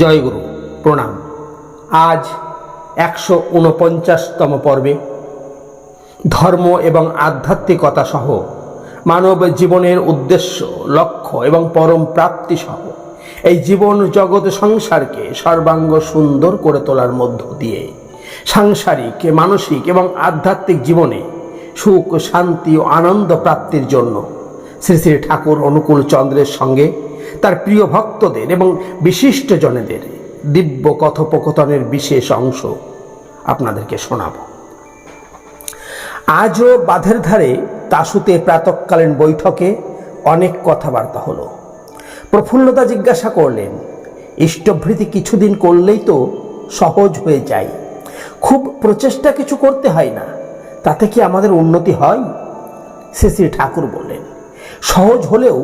জয়গুরু, প্রণাম। আজ একশো উনপঞ্চাশতম পর্বে ধর্ম এবং আধ্যাত্মিকতা সহ মানব জীবনের উদ্দেশ্য, লক্ষ্য এবং পরম প্রাপ্তি সহ এই জীবন জগৎ সংসারকে সর্বাঙ্গ সুন্দর করে তোলার মধ্য দিয়ে সাংসারিক, মানসিক এবং আধ্যাত্মিক জীবনে সুখ, শান্তি ও আনন্দ প্রাপ্তির জন্য শ্রী শ্রী ঠাকুর অনুকূল চন্দ্রের সঙ্গে তার প্রিয় ভক্তদের এবং বিশিষ্ট জনেদের দিব্য কথোপকথনের বিশেষ অংশ আপনাদেরকে শোনাব। আজও বাঁধের ধারে তাসুতে প্রাতকালীন বৈঠকে অনেক কথাবার্তা হলো। প্রফুল্লতা জিজ্ঞাসা করলেন, ইষ্টভৃতি কিছুদিন করলেই তো সহজ হয়ে যায়। খুব প্রচেষ্টা কিছু করতে হয় না, তাতে কি আমাদের উন্নতি হয়? শ্রী শ্রী ঠাকুর বললেন, সহজ হলেও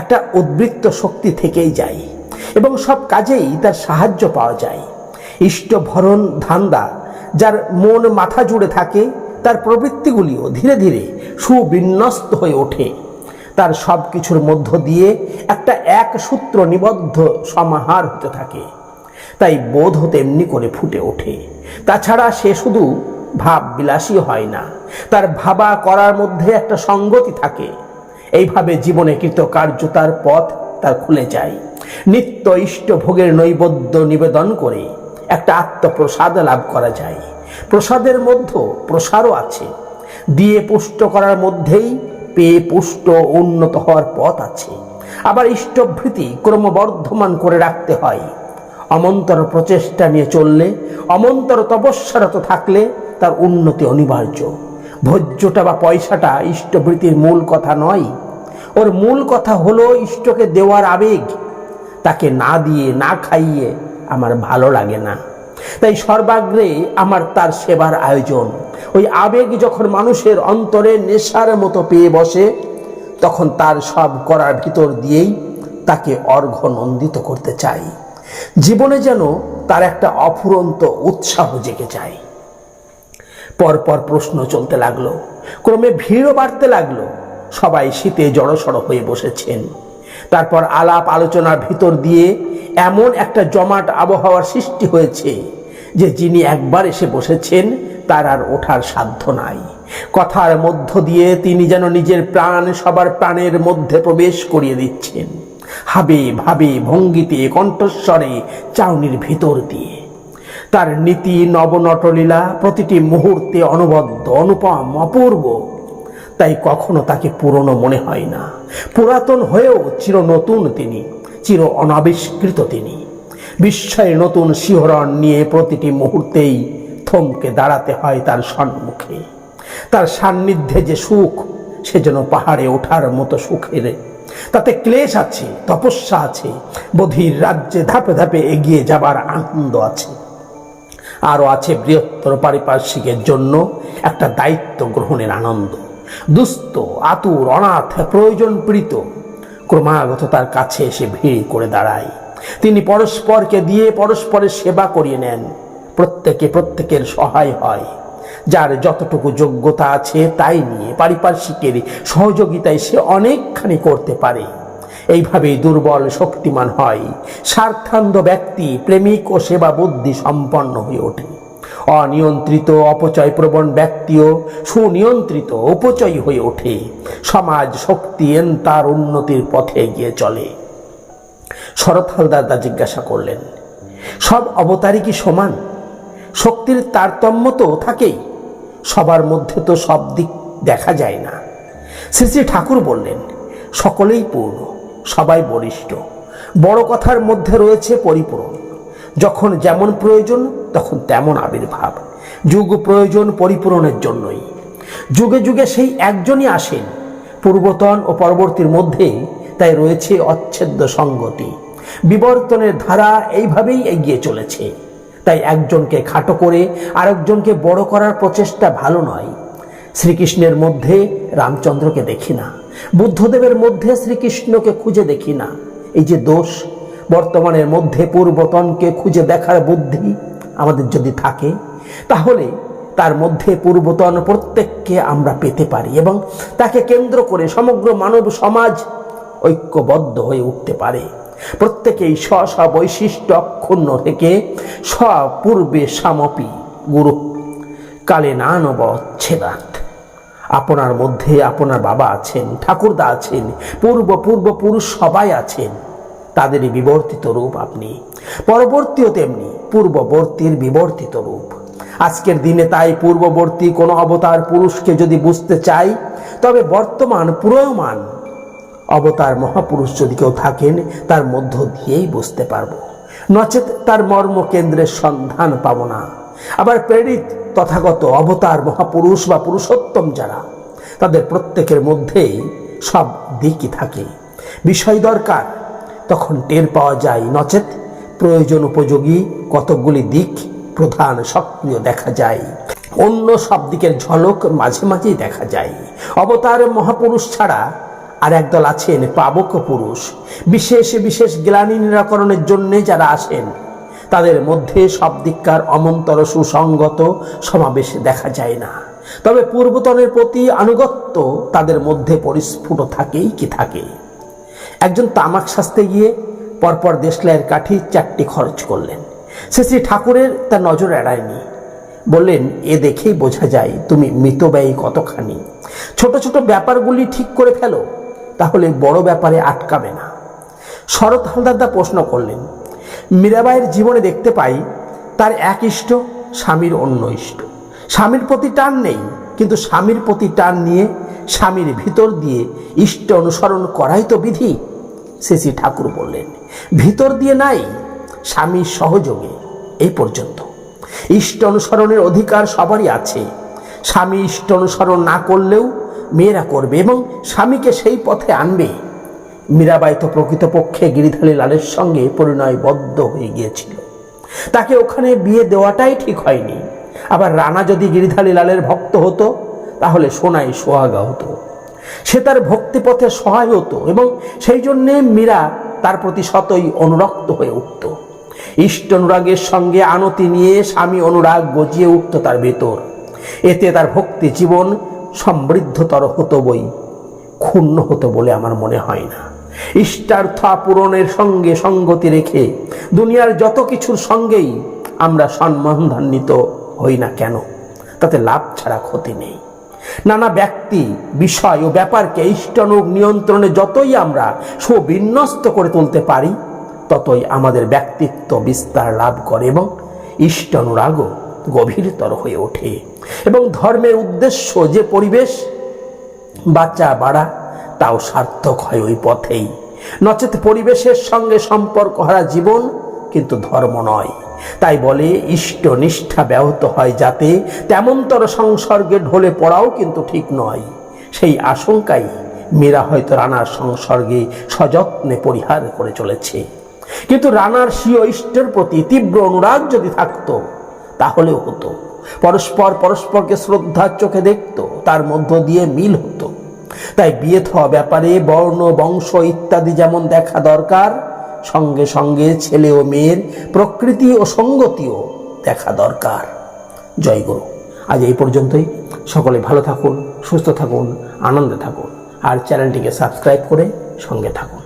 একটা উদ্বৃত্ত শক্তি থেকেই যায় এবং সব কাজেই তার সাহায্য পাওয়া যায়। ইষ্টভরণ ধান্দা, যার মন মাথা জুড়ে থাকে, তার প্রবৃত্তিগুলিও ধীরে ধীরে সুবিন্যস্ত হয়ে ওঠে। তার সব কিছুর মধ্য দিয়ে একটা এক সূত্র নিবদ্ধ সমাহার হতে থাকে। তাই বোধ তেমনি করে ফুটে ওঠে। তাছাড়া সে শুধু ভাব বিলাসী হয় না। তার ভাবা করার মধ্যে একটা সঙ্গতি থাকে। এইভাবে জীবনে কৃতকার্যতার পথ তার খুলে যায়। নিত্য ইষ্ট ভোগের নৈবেদ্য নিবেদন করে একটা আত্মপ্রসাদ লাভ করা যায়। প্রসাদের মধ্যে প্রসারও আছে। দিয়ে পুষ্ট করার মধ্যেই পেয়ে পুষ্ট উন্নত হওয়ার পথ আছে। আবার ইষ্টভৃতি ক্রমবর্ধমান করে রাখতে হয়। অমন্তর প্রচেষ্টা নিয়ে চললে, অমন্তর তপস্যারত থাকলে তার উন্নতি অনিবার্য। ভোজ্যটা বা পয়সাটা ইষ্টবৃত্তির মূল কথা নয়। ওর মূল কথা হলো ইষ্টকে দেওয়ার আবেগ। তাকে না দিয়ে, না খাইয়ে আমার ভালো লাগে না। তাই সর্বাগ্রে আমার তার সেবার আয়োজন। ওই আবেগ যখন মানুষের অন্তরে নেশার মতো পেয়ে বসে, তখন তার সব করার ভিতর দিয়েই তাকে অর্ঘ নন্দিত করতে চাই। জীবনে যেন তার একটা অফুরন্ত উৎসাহ জেগে যায়। পরপর প্রশ্ন চলতে লাগল, ক্রমে ভিড়ও বাড়তে লাগল। সবাই শীতে জড়সড় হয়ে বসেছেন। তারপর আলাপ আলোচনার ভিতর দিয়ে এমন একটা জমাট আবহাওয়ার সৃষ্টি হয়েছে যে যিনি একবার এসে বসেছেন, তার আর ওঠার সাধ্য নাই। কথার মধ্য দিয়ে তিনি যেন নিজের প্রাণ সবার প্রাণের মধ্যে প্রবেশ করিয়ে দিচ্ছেন। হাবে ভাবে ভঙ্গিতে কণ্ঠস্বরে চাউনির ভিতর দিয়ে। তার নীতি নবনটলীলা প্রতিটি মুহূর্তে অনবদ্য, অনুপম, অপূর্ব। তাই কখনো তাকে পুরনো মনে হয় না। পুরাতন হয়েও চির নতুন তিনি, চির অনাবিষ্কৃত তিনি। বিস্ময়ের নতুন শিহরণ নিয়ে প্রতিটি মুহূর্তেই থমকে দাঁড়াতে হয় তার সম্মুখে তার সান্নিধ্যে যে সুখ, সে যেন পাহাড়ে ওঠার মতো সুখের। তাতে ক্লেশ আছে, তপস্যা আছে, বধির রাজ্যে ধাপে ধাপে এগিয়ে যাবার আনন্দ আছে। আরও আছে বৃহত্তর পারিপার্শ্বিকের জন্য একটা দায়িত্ব গ্রহণের আনন্দ। দুস্থ, আতুর, অনাথ, প্রয়োজন প্রীত ক্রমাগত তার কাছে এসে ভিড় করে দাঁড়ায়। তিনি পরস্পরকে দিয়ে পরস্পরের সেবা করিয়ে নেন। প্রত্যেকে প্রত্যেকের সহায় হয়। যার যতটুকু যোগ্যতা আছে তাই নিয়ে পারিপার্শ্বিকের সহযোগিতায় সে অনেকখানি করতে পারে। এইভাবেই দুর্বল, শক্তিমান হয়। স্বার্থান্ধ ব্যক্তি প্রেমিক ও সেবা বুদ্ধি সম্পন্ন হয়ে ওঠে। অনিয়ন্ত্রিত অপচয় প্রবণ ব্যক্তিও সুনিয়ন্ত্রিত, উপচয় হয়ে ওঠে। সমাজ শক্তি এন তার উন্নতির পথে এগিয়ে চলে। শরৎ তা জিজ্ঞাসা করলেন, সব অবতারই কি সমান? শক্তির তারতম্য তো থাকেই, সবার মধ্যে তো সব দিক দেখা যায় না। শ্রী শ্রী ঠাকুর বললেন, সকলেই পূর্ণ, সবাই বরিষ্ঠ বড় কথার মধ্যে রয়েছে পরিপূরণ। যখন যেমন প্রয়োজন, তখন তেমন আবির্ভাব। যুগ প্রয়োজন পরিপূরণের জন্যই। যুগে যুগে সেই একজনই আসেন। পূর্বতন ও পরবর্তীর মধ্যে তাই রয়েছে অচ্ছেদ্য সঙ্গতি। বিবর্তনের ধারা এইভাবেই এগিয়ে চলেছে। তাই একজনকে খাটো করে আরেকজনকে বড় করার প্রচেষ্টা ভালো নয়। শ্রীকৃষ্ণের মধ্যে রামচন্দ্রকে দেখি না। বুদ্ধদেবের মধ্যে শ্রীকৃষ্ণকে খুঁজে দেখি না। এই যে দোষ বর্তমানের মধ্যে পূর্বতনকে খুঁজে দেখার বুদ্ধি আমাদের যদি থাকে, তাহলে তার মধ্যে পূর্বতন প্রত্যেককে আমরা পেতে পারি এবং তাকে কেন্দ্র করে সমগ্র মানব সমাজ ঐক্যবদ্ধ হয়ে উঠতে পারে। প্রত্যেকেই স্ব স্ব বৈশিষ্ট্য অক্ষুণ্ণ থেকে স্বপূর্বে সামপি গুরু। কালে নানবচ্ছেদাত আপনার মধ্যে আপনার বাবা আছেন, ঠাকুরদা আছেন পূর্ব পূর্বপুরুষ সবাই আছেন। তাদেরই বিবর্তিত রূপ আপনি। পরবর্তীও তেমনি পূর্ববর্তীর বিবর্তিত রূপ। আজকের দিনে তাই পূর্ববর্তী কোনো অবতার পুরুষকে যদি বুঝতে চাই, তবে বর্তমান পুরোয়মান অবতার মহাপুরুষ যদি কেউ থাকেন, তার মধ্য দিয়েই বুঝতে পারব। নচেত তার মর্মকেন্দ্রের সন্ধান পাব না। আবার প্রেরিত তথাগত অবতার মহাপুরুষ বা পুরুষোত্তম যারা, তাদের প্রত্যেকের মধ্যেই সব দিকই থাকে। বিষয় দরকার তখন টের পাওয়া যায়, নচেত প্রয়োজন উপযোগী কতকগুলি দিক প্রধান সক্রিয় দেখা যায়। অন্য সব দিকের ঝলক মাঝে মাঝেই দেখা যায়। অবতার মহাপুরুষ ছাড়া আর একদল আছেন পাবক পুরুষ। বিশেষ বিশেষ গ্লানি নিরাকরণের জন্য যারা আসেন, তাদের মধ্যে সব দিককার অমন্তর সুসঙ্গত সমাবেশ দেখা যায় না। তবে পূর্বতনের প্রতি আনুগত্য তাদের মধ্যে পরিস্ফুট থাকেই কি থাকে। একজন তামাক সাজতে গিয়ে পরপর দেশলাইয়ের কাঠি চারটি খরচ করলেন। শ্রী ঠাকুরের তার নজর এড়ায়নি। বললেন, এ দেখেই বোঝা যায় তুমি মিতব্যয়ী কতখানি। ছোট ছোট ব্যাপারগুলি ঠিক করে ফেলো, তাহলে বড় ব্যাপারে আটকাবে না। শরৎ হালদারদা প্রশ্ন করলেন, মীরাবাইয়ের জীবনে দেখতে পাই, তার এক ইষ্ট, স্বামীর অন্য ইষ্ট। স্বামীর প্রতি টান নেই, কিন্তু স্বামীর প্রতি টান নিয়ে স্বামীর ভিতর দিয়ে ইষ্ট অনুসরণ করাই তো বিধি। শ্রী ঠাকুর বললেন, ভিতর দিয়ে নাই স্বামীর সহযোগে এই পর্যন্ত। ইষ্ট অনুসরণের অধিকার সবারই আছে। স্বামী ইষ্ট অনুসরণ না করলেও মেয়েরা করবে এবং স্বামীকে সেই পথে আনবে। মীরাবাই তো প্রকৃতপক্ষে গিরিধারী লালের সঙ্গে পরিণয়বদ্ধ হয়ে গিয়েছিল। তাকে ওখানে বিয়ে দেওয়াটাই ঠিক হয়নি। আবার রানা যদি গিরিধারী লালের ভক্ত হতো তাহলে সোনাই সোহাগা হতো সে তার ভক্তিপথে সহায় হতো এবং সেই জন্যে মীরা তার প্রতি শতই অনুরক্ত হয়ে উঠত। ইষ্ট অনুরাগের সঙ্গে আনতি নিয়ে স্বামী অনুরাগ গজিয়ে উঠত তার ভেতর। এতে তার ভক্তি জীবন সমৃদ্ধতর হতো বই, ক্ষুণ্ণ হতো বলে আমার মনে হয় না। ইষ্টার্থ পূরণের সঙ্গে সঙ্গতি রেখে দুনিয়ার যত কিছুর সঙ্গেই আমরা সম্মানধান্বিত হই না কেন, তাতে লাভ ছাড়া ক্ষতি নেই। নানা ব্যক্তি, বিষয় ও ব্যাপারকে ইষ্টানুগ নিয়ন্ত্রণে যতই আমরা সুবিন্যস্ত করে তুলতে পারি, ততই আমাদের ব্যক্তিত্ব বিস্তার লাভ করে এবং ইষ্টানুরাগও গভীরতর হয়ে ওঠে। এবং ধর্মের উদ্দেশ্য যে পরিবেশ বাচ্চা বাড়া, তাও সার্থক হয় ওই পথেই। নচেত পরিবেশের সঙ্গে সম্পর্ক হারা জীবন কিন্তু ধর্ম নয়। তাই বলে, ইষ্ট নিষ্ঠা ব্যাহত হয় যাতে তেমনতর সংসর্গে ঢলে পড়াও কিন্তু ঠিক নয়। সেই আশঙ্কাই মীরা হয়তো রানার সংসর্গে সযত্নে পরিহার করে চলেছে। কিন্তু রানার স্বীয় ইষ্টের প্রতি তীব্র অনুরাগ যদি থাকতো, তাহলেও হতো। পরস্পর পরস্পরকে শ্রদ্ধার চোখে দেখতো, তার মধ্য দিয়ে মিল হতো। তাই বিয়ে হওয়া ব্যাপারে বর্ণ, বংশ ইত্যাদি যেমন দেখা দরকার সঙ্গে সঙ্গে ছেলে ও মেয়ের প্রকৃতি ও সঙ্গতিও দেখা দরকার। জয় গুরু। আজ এই পর্যন্তই। সকলে ভালো থাকুন, সুস্থ থাকুন, আনন্দে থাকুন। আর চ্যানেলটিকে সাবস্ক্রাইব করে সঙ্গে থাকুন।